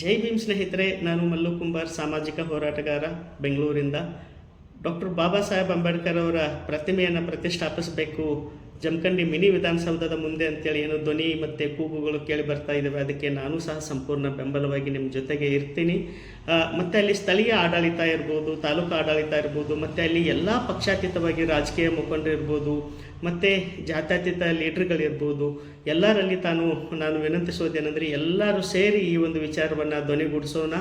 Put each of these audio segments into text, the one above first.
ಜೈ ಭೀಮ್ ಸ್ನೇಹಿತರೆ, ನಾನು ಮಲ್ಲು ಕುಂಬಾರ್, ಸಾಮಾಜಿಕ ಹೋರಾಟಗಾರ, ಬೆಂಗಳೂರಿಂದ. ಡಾಕ್ಟರ್ ಬಾಬಾ ಸಾಹೇಬ್ ಅಂಬೇಡ್ಕರ್ ಅವರ ಪ್ರತಿಮೆಯನ್ನು ಪ್ರತಿಷ್ಠಾಪಿಸಬೇಕು. ಜಮಖಂಡಿ ಮಿನಿ ವಿಧಾನಸೌಧದ ಮುಂದೆ ಅಂತೇಳಿ ಏನು ಧ್ವನಿ ಮತ್ತು ಕೂಗುಗಳು ಕೇಳಿ ಬರ್ತಾ ಇದ್ದಾವೆ ಅದಕ್ಕೆ ನಾನು ಸಹ ಸಂಪೂರ್ಣ ಬೆಂಬಲವಾಗಿ ನಿಮ್ಮ ಜೊತೆಗೆ ಇರ್ತೀನಿ. ಮತ್ತು ಅಲ್ಲಿ ಸ್ಥಳೀಯ ಆಡಳಿತ ಇರ್ಬೋದು, ತಾಲೂಕು ಆಡಳಿತ ಇರ್ಬೋದು, ಮತ್ತು ಅಲ್ಲಿ ಎಲ್ಲ ಪಕ್ಷಾತೀತವಾಗಿ ರಾಜಕೀಯ ಮುಖಂಡರು ಇರ್ಬೋದು, ಮತ್ತು ಜಾತ್ಯತೀತ ಲೀಡ್ರ್ಗಳಿರ್ಬೋದು ಎಲ್ಲರಲ್ಲಿ ತಾನು ನಾನು ವಿನಂತಿಸೋದೇನೆಂದರೆ ಎಲ್ಲರೂ ಸೇರಿ ಈ ಒಂದು ವಿಚಾರವನ್ನು ಧ್ವನಿಗೂಡಿಸೋಣ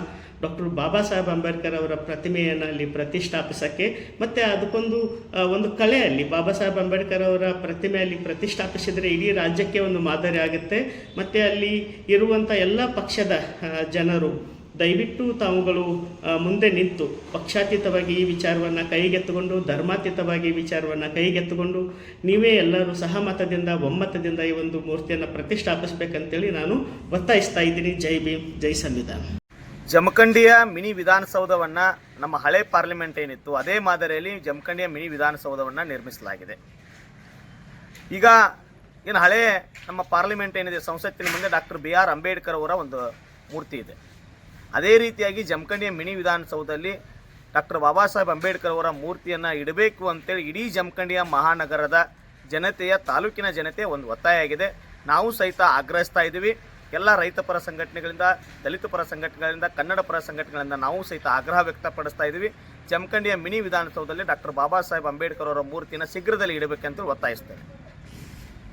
ಡಾಕ್ಟರ್ ಬಾಬಾ ಸಾಹೇಬ್ ಅಂಬೇಡ್ಕರ್ ಅವರ ಪ್ರತಿಮೆಯನ್ನು ಅಲ್ಲಿ ಪ್ರತಿಷ್ಠಾಪಿಸೋಕ್ಕೆ, ಮತ್ತು ಅದಕ್ಕೊಂದು ಒಂದು ಕಲೆ ಅಲ್ಲಿ ಬಾಬಾ ಸಾಹೇಬ್ ಅಂಬೇಡ್ಕರ್ ಅವರ ಪ್ರತಿಮೆ ಅಲ್ಲಿ ಪ್ರತಿಷ್ಠಾಪಿಸಿದರೆ ಇಡೀ ರಾಜ್ಯಕ್ಕೆ ಒಂದು ಮಾದರಿ ಆಗುತ್ತೆ. ಮತ್ತು ಅಲ್ಲಿ ಇರುವಂಥ ಎಲ್ಲ ಪಕ್ಷದ ಜನರು ದಯವಿಟ್ಟು ತಾವುಗಳು ಮುಂದೆ ನಿಂತು ಪಕ್ಷಾತೀತವಾಗಿ ಈ ವಿಚಾರವನ್ನು ಕೈಗೆತ್ತಿಕೊಂಡು, ಧರ್ಮಾತೀತವಾಗಿ ಈ ವಿಚಾರವನ್ನು ಕೈಗೆತ್ತಿಕೊಂಡು ನೀವೇ ಎಲ್ಲರೂ ಸಹಮತದಿಂದ, ಒಮ್ಮತದಿಂದ ಈ ಒಂದು ಮೂರ್ತಿಯನ್ನು ಪ್ರತಿಷ್ಠಾಪಿಸಬೇಕಂತೇಳಿ ನಾನು ಒತ್ತಾಯಿಸ್ತಾ ಇದ್ದೀನಿ. ಜೈ ಭೀಮ್, ಜೈ ಸಂವಿಧಾನ. ಜಮಖಂಡಿಯ ಮಿನಿ ವಿಧಾನಸೌಧವನ್ನು ನಮ್ಮ ಹಳೆ ಪಾರ್ಲಿಮೆಂಟ್ ಏನಿತ್ತು, ಅದೇ ಮಾದರಿಯಲ್ಲಿ ಜಮಖಂಡಿಯ ಮಿನಿ ವಿಧಾನಸೌಧವನ್ನು ನಿರ್ಮಿಸಲಾಗಿದೆ. ಈಗ ಏನು ಹಳೆ ನಮ್ಮ ಪಾರ್ಲಿಮೆಂಟ್ ಏನಿದೆ, ಸಂಸತ್ತಿನ ಮುಂದೆ ಡಾಕ್ಟರ್ ಬಿ ಆರ್ ಅಂಬೇಡ್ಕರ್ ಅವರ ಒಂದು ಮೂರ್ತಿ ಇದೆ. ಅದೇ ರೀತಿಯಾಗಿ ಜಮಖಂಡಿಯ ಮಿನಿ ವಿಧಾನಸೌಧದಲ್ಲಿ ಡಾಕ್ಟರ್ ಬಾಬಾ ಸಾಹೇಬ್ ಅಂಬೇಡ್ಕರ್ ಅವರ ಮೂರ್ತಿಯನ್ನು ಇಡಬೇಕು ಅಂತೇಳಿ ಇಡೀ ಜಮಖಂಡಿಯ ಮಹಾನಗರದ ಜನತೆಯ, ತಾಲೂಕಿನ ಜನತೆ ಒಂದು ಒತ್ತಾಯ ಆಗಿದೆ. ನಾವು ಸಹಿತ ಆಗ್ರಹಿಸ್ತಾ ಇದ್ದೀವಿ. ಎಲ್ಲ ರೈತ ಪರ ಸಂಘಟನೆಗಳಿಂದ, ದಲಿತ ಪರ ಸಂಘಟನೆಗಳಿಂದ, ಕನ್ನಡ ಪರ ಸಂಘಟನೆಗಳಿಂದ ನಾವು ಸಹಿತ ಆಗ್ರಹ ವ್ಯಕ್ತಪಡಿಸ್ತಾ ಇದ್ದೀವಿ. ಜಮಖಂಡಿಯ ಮಿನಿ ವಿಧಾನಸೌಧದಲ್ಲಿ ಡಾಕ್ಟರ್ ಬಾಬಾ ಸಾಹೇಬ್ ಅಂಬೇಡ್ಕರ್ ಅವರ ಮೂರ್ತಿಯನ್ನು ಶೀಘ್ರದಲ್ಲಿ ಇಡಬೇಕಂತ ಒತ್ತಾಯಿಸ್ತೇವೆ